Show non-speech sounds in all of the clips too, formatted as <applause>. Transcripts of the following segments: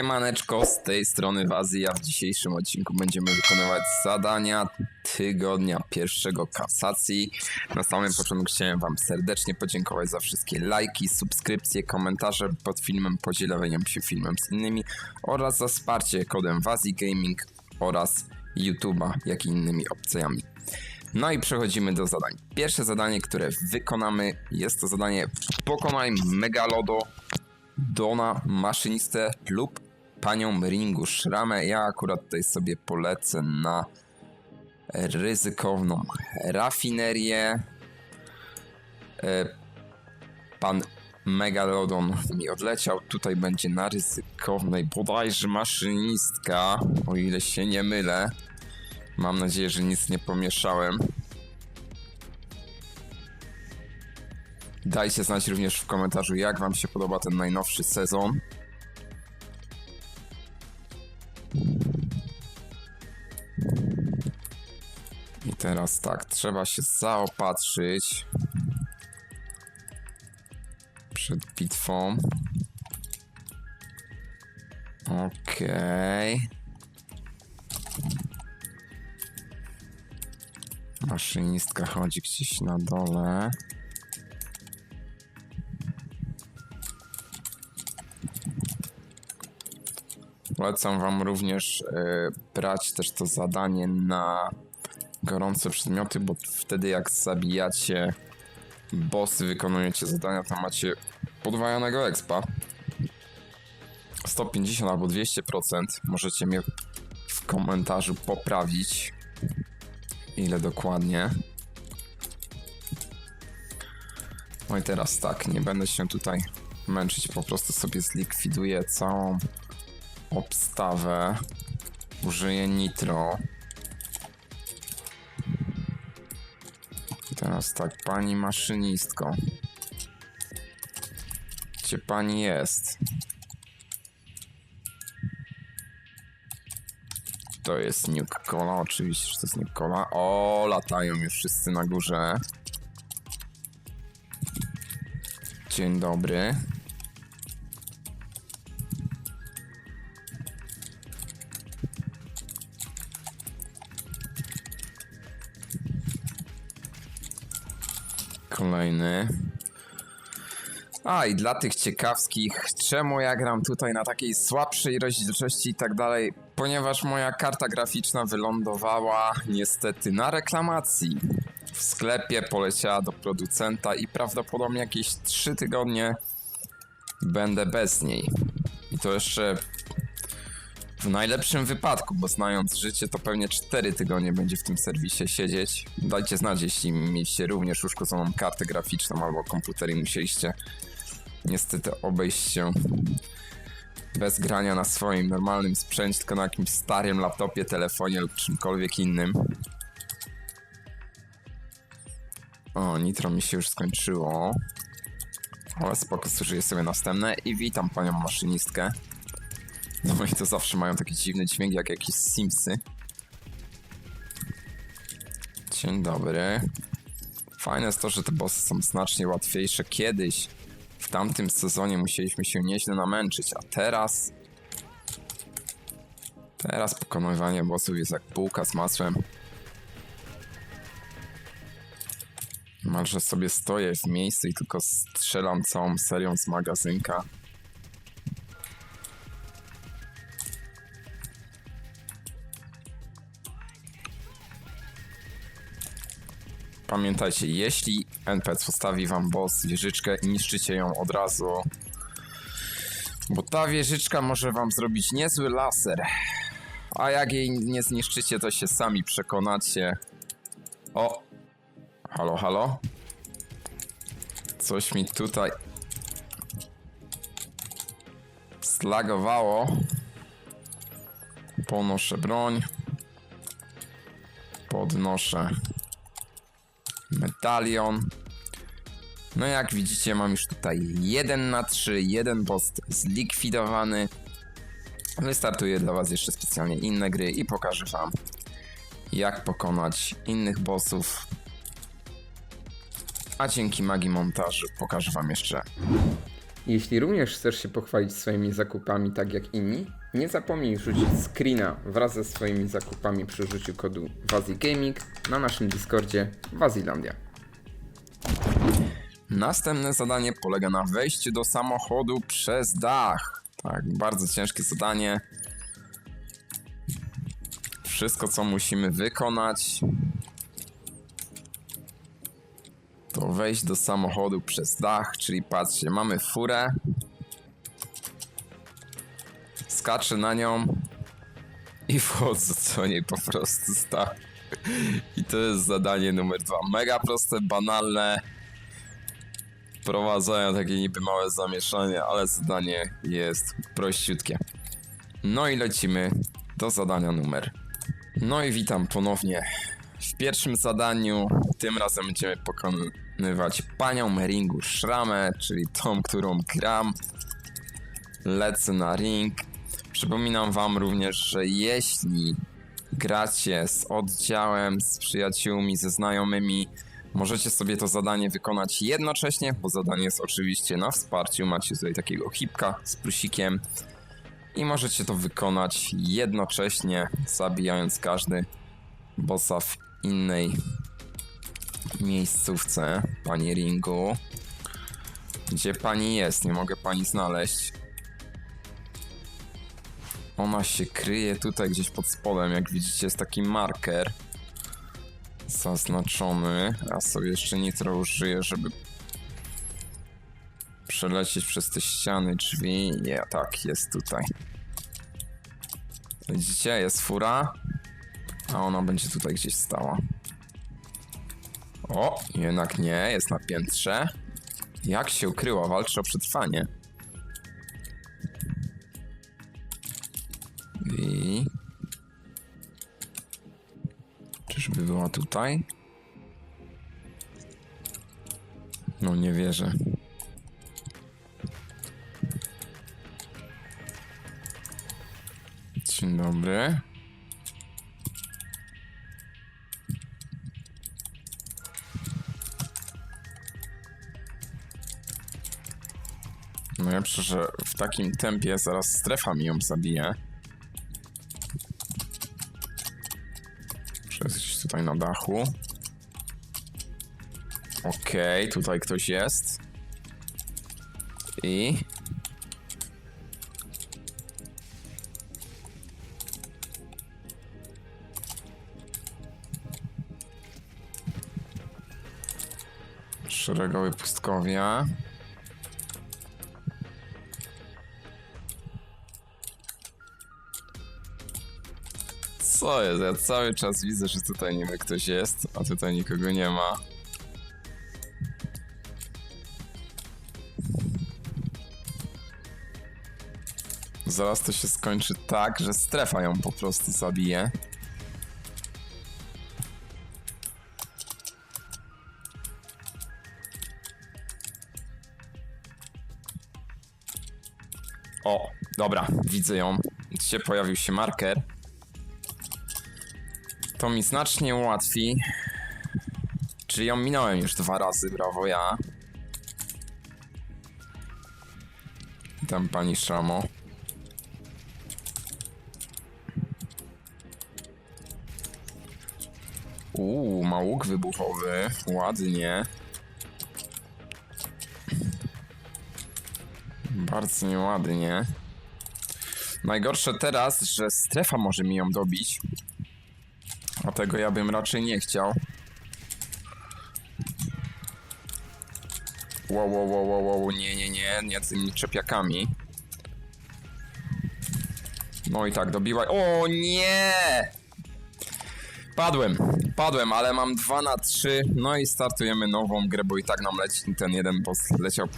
Siemaneczko, z tej strony Wazy, a w dzisiejszym odcinku będziemy wykonywać zadania tygodnia pierwszego kasacji. Na samym początku chciałem wam serdecznie podziękować za wszystkie lajki, subskrypcje, komentarze pod filmem, podzielenie się filmem z innymi oraz za wsparcie kodem Wazy Gaming oraz YouTube'a, jak i innymi opcjami. No i przechodzimy do zadań. Pierwsze zadanie, które wykonamy jest to zadanie Pokonaj Megalodo Dona, maszynistę lub panią Ringu Szramę. Ja akurat tutaj sobie polecę na ryzykowną rafinerię. E, Pan Megalodon mi odleciał. Tutaj będzie na ryzykownej bodajże maszynistka, o ile się nie mylę. Mam nadzieję, że nic nie pomieszałem. Dajcie znać również w komentarzu, jak Wam się podoba ten najnowszy sezon. I teraz tak, trzeba się zaopatrzyć przed bitwą. Okej. Maszynistka chodzi gdzieś na dole. Polecam wam również e, brać też to zadanie na gorące przedmioty, bo wtedy jak zabijacie bossy, wykonujecie zadania, to macie podwajanego expa. 150 albo 200%. Możecie mnie w komentarzu poprawić, ile dokładnie. No i teraz tak, nie będę się tutaj męczyć, po prostu sobie zlikwiduję całą obstawę. Użyję nitro. Teraz tak, pani maszynistko. Gdzie pani jest? To jest Nuke Cola, oczywiście, że to jest Nuke Cola. O, latają już wszyscy na górze. Dzień dobry. A i dla tych ciekawskich, czemu ja gram tutaj na takiej słabszej rozdzielczości i tak dalej? Ponieważ moja karta graficzna wylądowała niestety na reklamacji. W sklepie poleciała do producenta i prawdopodobnie jakieś 3 tygodnie będę bez niej. I to jeszcze w najlepszym wypadku, bo znając życie, to pewnie 4 tygodnie będzie w tym serwisie siedzieć. Dajcie znać, jeśli mieliście również uszkodzoną kartę graficzną albo komputer i musieliście niestety obejść się bez grania na swoim normalnym sprzęcie, tylko na jakimś starym laptopie, telefonie lub czymkolwiek innym. O, nitro mi się już skończyło. Ale spoko, zużyję sobie następne i witam panią maszynistkę. No i to zawsze mają taki dziwny dźwięk jak jakieś Simsy. Dzień dobry. Fajne jest to, że te bossy są znacznie łatwiejsze. Kiedyś, w tamtym sezonie musieliśmy się nieźle namęczyć, a teraz... Teraz pokonywanie bossów jest jak bułka z masłem. Malże sobie stoję w miejscu i tylko strzelam całą serią z magazynka. Pamiętajcie, jeśli NPC postawi wam boss wieżyczkę, niszczycie ją od razu. Bo ta wieżyczka może wam zrobić niezły laser. A jak jej nie zniszczycie, to się sami przekonacie. O! Halo, halo? Coś mi tutaj slagowało. Ponoszę broń. Podnoszę medalion. No jak widzicie mam już tutaj 1 na 3, jeden boss zlikwidowany. Wystartuję dla was jeszcze specjalnie inne gry i pokażę wam jak pokonać innych bossów. A dzięki magii montażu pokażę wam jeszcze Jeśli również chcesz się pochwalić swoimi zakupami tak jak inni, nie zapomnij rzucić screena wraz ze swoimi zakupami przy użyciu kodu WaziGaming na naszym Discordzie Wazilandia. Następne zadanie polega na wejściu do samochodu przez dach. Tak, bardzo ciężkie zadanie. Wszystko, co musimy wykonać, to wejść do samochodu przez dach, czyli patrzcie, mamy furę. Skaczę na nią i wchodzę co niej po prostu z dachu. I to jest zadanie numer dwa. Mega proste, banalne wprowadzają takie niby małe zamieszanie, ale zadanie jest prościutkie. No i lecimy do zadania numer. No i witam ponownie w pierwszym zadaniu. Tym razem będziemy pokonywać panią Meringu Szramę, czyli tą, którą gram. Lecę na ring. Przypominam wam również, że jeśli gracie z oddziałem, z przyjaciółmi, ze znajomymi, Możecie sobie to zadanie wykonać jednocześnie, bo zadanie jest oczywiście na wsparciu. Macie tutaj takiego hipka z plusikiem i możecie to wykonać jednocześnie, zabijając każdy bossa w innej miejscówce. Pani Ringu. Gdzie pani jest? Nie mogę pani znaleźć. Ona się kryje tutaj gdzieś pod spodem. Jak widzicie, jest taki marker zaznaczony. Ja sobie jeszcze nitro użyję, żeby przelecieć przez te ściany drzwi. Nie, tak, jest tutaj. Widzicie, jest fura, a ona będzie tutaj gdzieś stała. O, jednak nie, jest na piętrze. Jak się ukryła, walczy o przetrwanie. I Czyżby była tutaj? No nie wierzę. Dzień dobry. No przecież że w takim tempie zaraz strefa mi ją zabije. Że jest tutaj na dachu. Okej, tutaj ktoś jest. I... Szeregowy pustkowia. Co jest? Ja cały czas widzę, że tutaj niby ktoś jest, a tutaj nikogo nie ma. Zaraz to się skończy tak, że strefa ją po prostu zabije. O, dobra, widzę ją. Widzicie, pojawił się marker. To mi znacznie ułatwi. Czyli ją minąłem już dwa razy, brawo ja. Tam pani Szamo. Uuu, ma łuk wybuchowy. Ładnie. Bardzo nieładnie. Najgorsze teraz, że strefa może mi ją dobić. A tego ja bym raczej nie chciał. Wow, wow, wow, wow, wow, nie, nie, nie, nie tymi czepiakami. No i tak, dobiła... O nie! Padłem, padłem, ale mam 2 na 3, no i startujemy nową grę, bo i tak nam leci ten jeden boss leciał.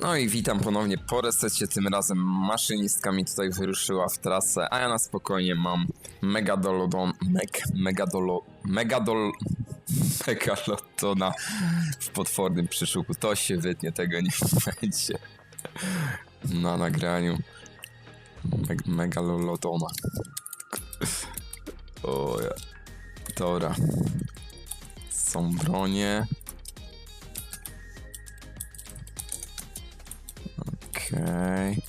No i witam ponownie po resecie, tym razem maszynistka mi tutaj wyruszyła w trasę, a ja na spokojnie mam Megadolodon, meg, Megadolo, Megadol, Megalodona w potwornym przyszuku. To się wytnie, tego nie <laughs> będzie na nagraniu. Meg, Megalolodona. O ja. Dobra. Są bronie. Okej.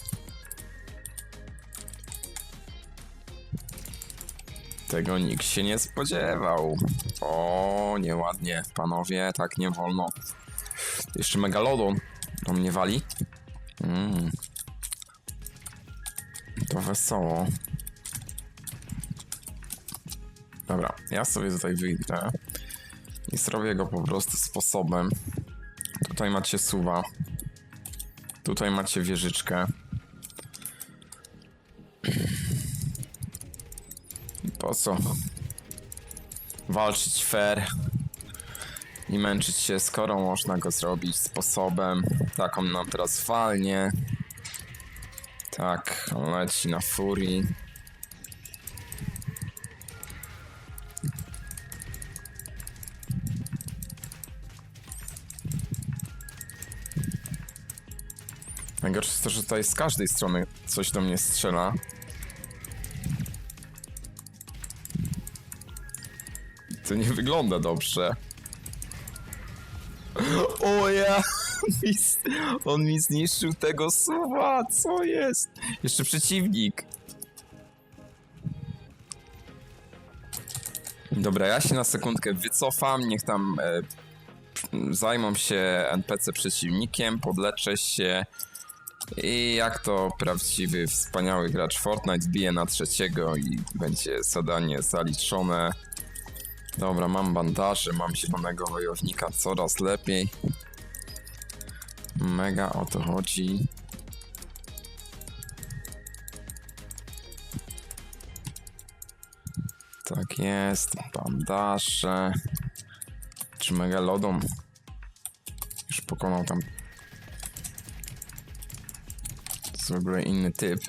Tego nikt się nie spodziewał. O, nieładnie, panowie, tak nie wolno. Jeszcze megalodon. To mnie wali. Mm. To wesoło. Dobra, ja sobie tutaj wyjdę i zrobię go po prostu sposobem. Tutaj macie suwa. Tutaj macie wieżyczkę. Po co? Walczyć fair i męczyć się, skoro można go zrobić sposobem. Tak, on nam teraz walnie. Tak, leci na furii. Najgorsze jest to, że tutaj z każdej strony coś do mnie strzela. To nie wygląda dobrze. O ja! <laughs> On mi zniszczył tego słowa, co jest? Jeszcze przeciwnik. Dobra, ja się na sekundkę wycofam, niech tam e, zajmą się NPC przeciwnikiem, podleczę się i jak to prawdziwy, wspaniały gracz Fortnite bije na trzeciego i będzie zadanie zaliczone. Dobra, mam bandaże, mam zielonego wojownika, coraz lepiej. Mega o to chodzi. Tak jest, bandaże. Czy Megalodon już pokonał tam jest w ogóle inny typ.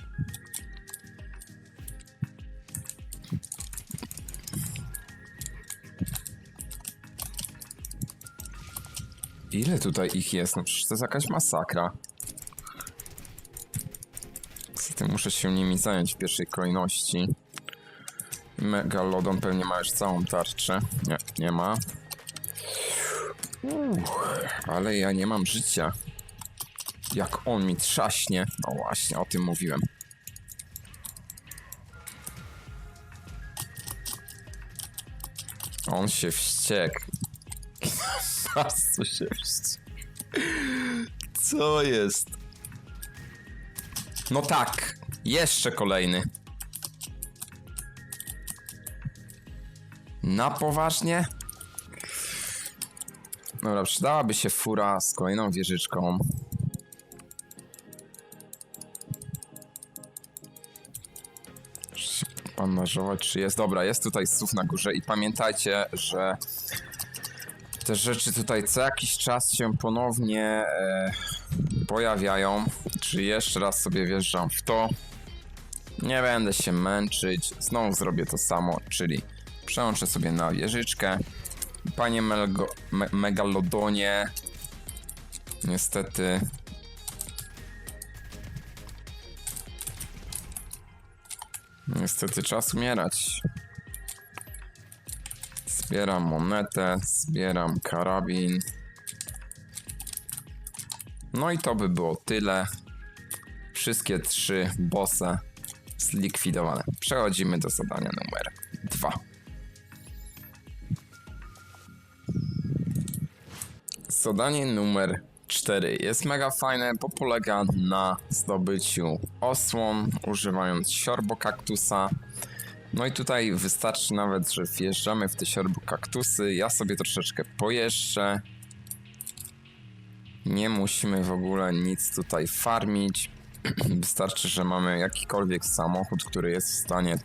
Ile tutaj ich jest? No przecież to jest jakaś masakra. Niestety muszę się nimi zająć w pierwszej kolejności. Megalodon pewnie ma już całą tarczę. Nie, nie ma. Ale ja nie mam życia. Jak on mi trzaśnie. No właśnie, o tym mówiłem. On się wściekł. <laughs> Się wściekł. Co jest? No tak, jeszcze kolejny. Na poważnie? Dobra, przydałaby się fura z kolejną wieżyczką. Bandażować, czy jest? Dobra, jest tutaj słów na górze i pamiętajcie, że te rzeczy tutaj co jakiś czas się ponownie e, pojawiają. Czy jeszcze raz sobie wjeżdżam w to. Nie będę się męczyć. Znowu zrobię to samo, czyli przełączę sobie na wieżyczkę. Panie Melgo, me, Megalodonie. Niestety. Niestety czas umierać. Zbieram monetę, zbieram karabin. No i to by było tyle. Wszystkie trzy bosse zlikwidowane. Przechodzimy do zadania numer dwa. Zadanie numer 4 jest mega fajne, bo polega na zdobyciu osłon używając siorbokaktusa. No i tutaj wystarczy nawet, że wjeżdżamy w te siorbokaktusy. Ja sobie troszeczkę pojeżdżę. Nie musimy w ogóle nic tutaj farmić. <clears throat> Wystarczy, że mamy jakikolwiek samochód, który jest w stanie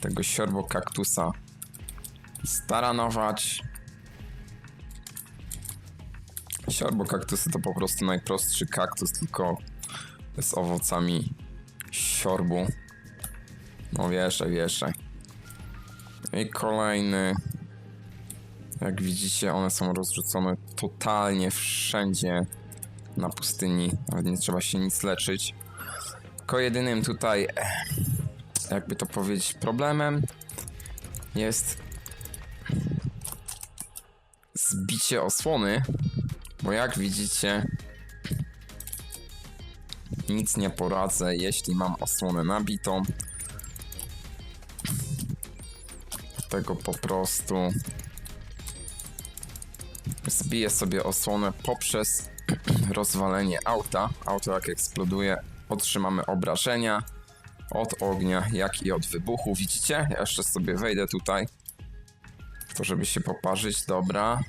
tego siorbokaktusa staranować. Siorbokaktusy to po prostu najprostszy kaktus, tylko z owocami siorbu. No wjeżdżaj, wjeżdżaj. I kolejny. Jak widzicie, one są rozrzucone totalnie wszędzie na pustyni. Nawet nie trzeba się nic leczyć. Tylko jedynym tutaj, jakby to powiedzieć, problemem jest zbicie osłony. Bo jak widzicie, nic nie poradzę, jeśli mam osłonę nabitą. Tego po prostu zbiję sobie osłonę poprzez <clears throat> rozwalenie auta. Auto jak eksploduje, otrzymamy obrażenia od ognia, jak i od wybuchu. Widzicie? Ja jeszcze sobie wejdę tutaj, to żeby się poparzyć. Dobra.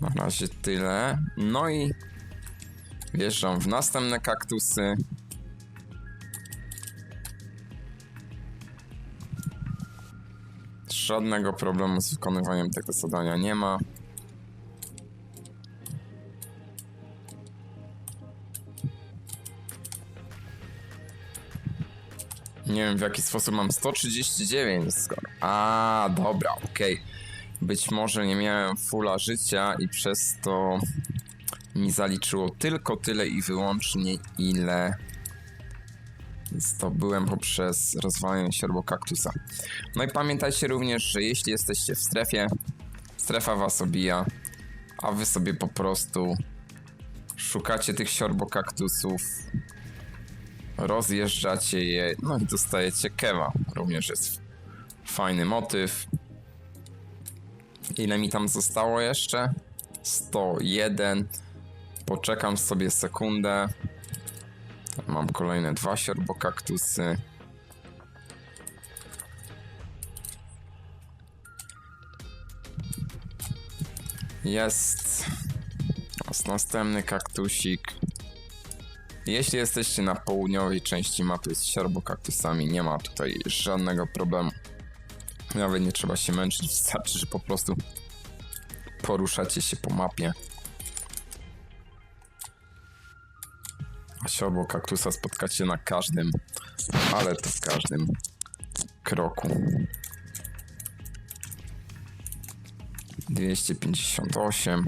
Na razie tyle. No i wjeżdżam w następne kaktusy. Żadnego problemu z wykonywaniem tego zadania nie ma. Nie wiem w jaki sposób mam 139 skoro. A, dobra, okej. Być może nie miałem fulla życia i przez to mi zaliczyło tylko tyle i wyłącznie ile zdobyłem poprzez rozwalenie siorbokaktusa. No i pamiętajcie również, że jeśli jesteście w strefie, strefa was obija, a wy sobie po prostu szukacie tych siorbokaktusów, rozjeżdżacie je, no i dostajecie kewa. Również jest fajny motyw. Ile mi tam zostało jeszcze? 101. Poczekam sobie sekundę. Mam kolejne dwa siorbokaktusy. Jest. Jest następny kaktusik. Jeśli jesteście na południowej części mapy z siorbokaktusami, nie ma tutaj żadnego problemu. Nawet nie trzeba się męczyć, wystarczy, że po prostu poruszacie się po mapie. A siorbokaktusa spotkacie na każdym, ale to w każdym kroku. 258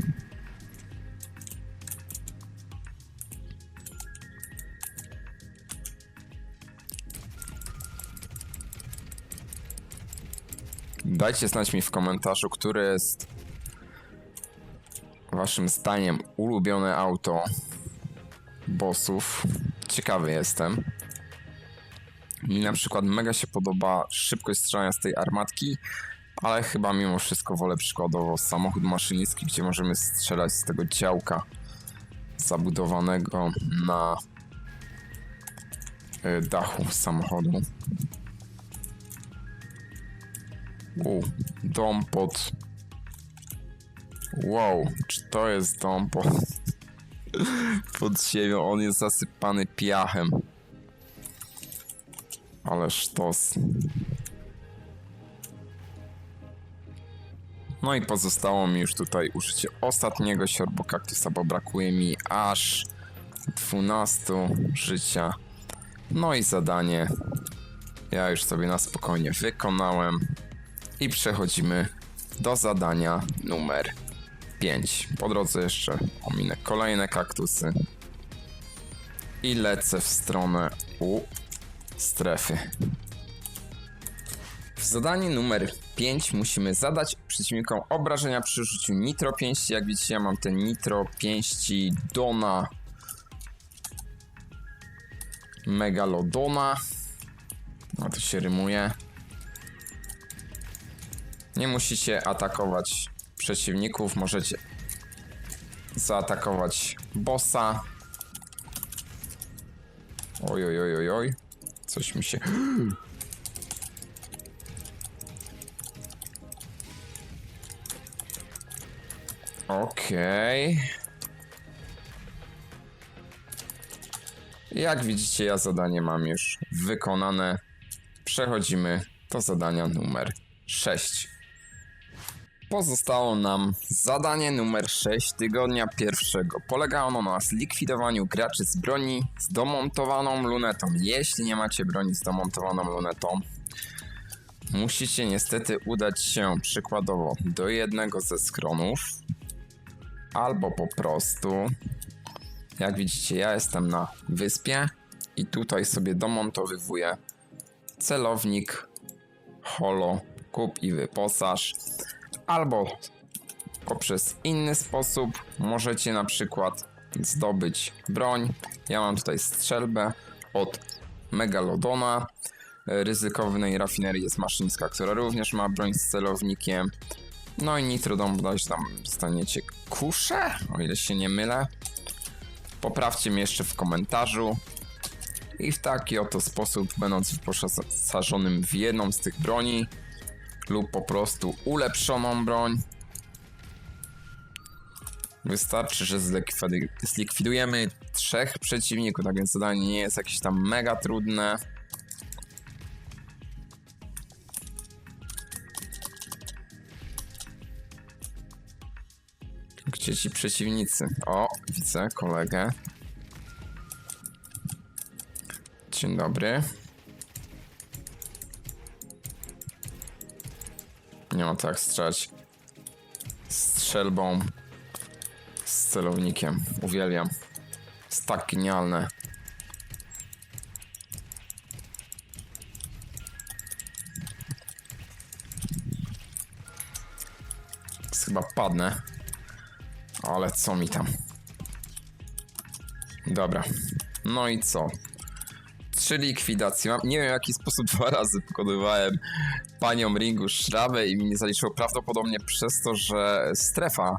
Dajcie znać mi w komentarzu, które jest waszym zdaniem ulubione auto bossów. Ciekawy jestem. Mi na przykład mega się podoba szybkość strzelania z tej armatki, ale chyba mimo wszystko wolę przykładowo samochód maszynicki, gdzie możemy strzelać z tego działka zabudowanego na y, dachu samochodu. U, dom pod. Wow, czy to jest dom pod. <laughs> pod ziemią? On jest zasypany piachem. Ale sztos. No i pozostało mi już tutaj użycie ostatniego siorbokaktusa, bo brakuje mi aż 12 życia. No i zadanie ja już sobie na spokojnie wykonałem. I przechodzimy do zadania numer 5. Po drodze jeszcze ominę kolejne kaktusy. I lecę w stronę u strefy. W zadaniu numer 5 musimy zadać przeciwnikom obrażenia przy rzuciu nitro pięści. Jak widzicie, ja mam te nitro pięści Dona Megalodona. No to się rymuje. Nie musicie atakować przeciwników, możecie zaatakować bossa. Oj, oj, oj, oj, oj. Coś mi się... <gasps> Okej. Jak widzicie, ja zadanie mam już wykonane. Przechodzimy do zadania numer 6. Pozostało nam zadanie numer 6 tygodnia pierwszego. Polega ono na zlikwidowaniu graczy z broni z domontowaną lunetą. Jeśli nie macie broni z domontowaną lunetą, musicie niestety udać się przykładowo do jednego ze skronów, albo po prostu, jak widzicie, ja jestem na wyspie i tutaj sobie domontowywuję celownik, holo, kup i wyposaż albo poprzez inny sposób możecie na przykład zdobyć broń. Ja mam tutaj strzelbę od Megalodona. Ryzykownej rafinerii jest maszyńska, która również ma broń z celownikiem. No i Nitrodom bodajże tam staniecie kusze, o ile się nie mylę. Poprawcie mnie jeszcze w komentarzu. I w taki oto sposób, będąc wyposażonym w jedną z tych broni, lub po prostu ulepszoną broń, wystarczy, że zlikwidujemy trzech przeciwników, tak więc zadanie nie jest jakieś tam mega trudne. Gdzie ci przeciwnicy? O, widzę kolegę. Dzień dobry. Nie ma tak strzelać strzelbą z celownikiem. Uwielbiam. Jest tak genialne. Jest Chyba padnę. Ale co mi tam? Dobra. No i co? Trzy likwidacje. Mam, nie wiem w jaki sposób dwa razy pokonywałem panią Ringu szrabę i mi nie zaliczyło prawdopodobnie przez to, że strefa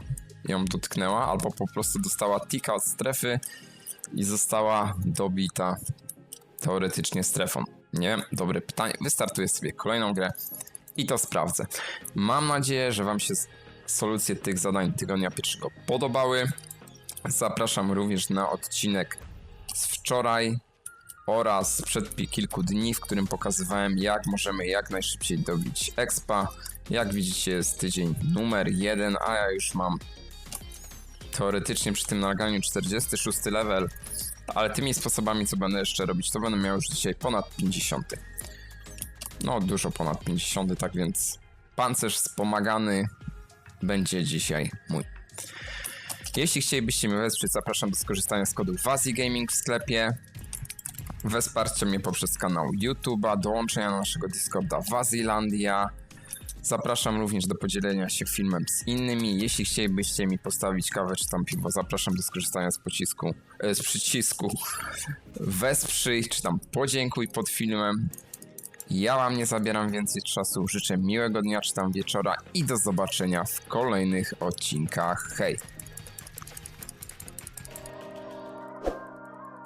ją dotknęła, albo po prostu dostała tika od strefy i została dobita teoretycznie strefą. Nie wiem, dobre pytanie. Wystartuję sobie kolejną grę i to sprawdzę. Mam nadzieję, że Wam się solucje tych zadań tygodnia pierwszego podobały. Zapraszam również na odcinek z wczoraj oraz sprzed kilku dni, w którym pokazywałem jak możemy jak najszybciej dobić expa. Jak widzicie jest tydzień numer jeden, a ja już mam teoretycznie przy tym nagraniu 46 level, ale tymi sposobami co będę jeszcze robić, to będę miał już dzisiaj ponad 50. No dużo ponad 50, tak więc pancerz wspomagany będzie dzisiaj mój. Jeśli chcielibyście mnie wesprzeć, zapraszam do skorzystania z kodu Wazi Gaming w sklepie. Wesparcie mnie poprzez kanał YouTube'a, dołączenia do naszego Discorda Wazilandia. Zapraszam również do podzielenia się filmem z innymi. Jeśli chcielibyście mi postawić kawę czy tam piwo, zapraszam do skorzystania z pocisku, e, z przycisku wesprzyj czy tam podziękuj pod filmem. Ja wam nie zabieram więcej czasu, życzę miłego dnia czy tam wieczora i do zobaczenia w kolejnych odcinkach. Hej!